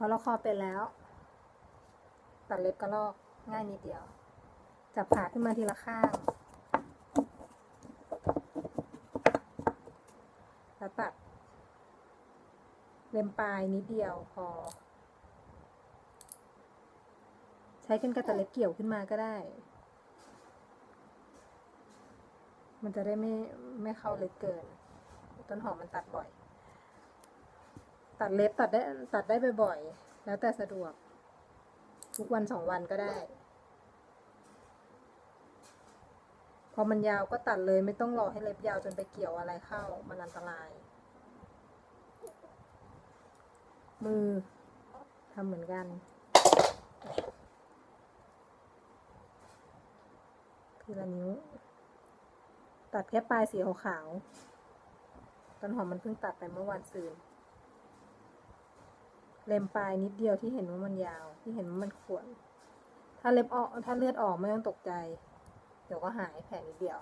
พอเราคอดเป็นแล้ว ตัดเล็บกระลอกง่ายนิดเดียว จับขาขึ้นมาทีละข้าง แล้วตัดเล็มปลายนิดเดียวพอ ใช้กันกระตัดเล็บเกี่ยวขึ้นมาก็ได้ มันจะได้ไม่ไม่เข้าเลึกเกิน ต้นหอมมันตัดบ่อย ตัดเล็บตัดได้ตัดได้บ่อยๆ แล้วแต่สะดวก ทุกวันสองวันก็ได้ พอมันยาวก็ตัดเลยไม่ต้องรอให้เล็บยาวจนไปเกี่ยวอะไรเข้า มันอันตราย มือทำเหมือนกัน ทีละนิ้ว ตัดแค่ปลายสีขาวๆต้นหอมมันเพิ่งตัดไปเมื่อวันซืน เล็มปลายนิดเดียวที่เห็นว่ามันยาว ที่เห็นว่ามันขวน ถ้าเล็บออก ถ้าเลือดออกไม่ต้องตกใจ เดี๋ยวก็หายแผลนิดเดียว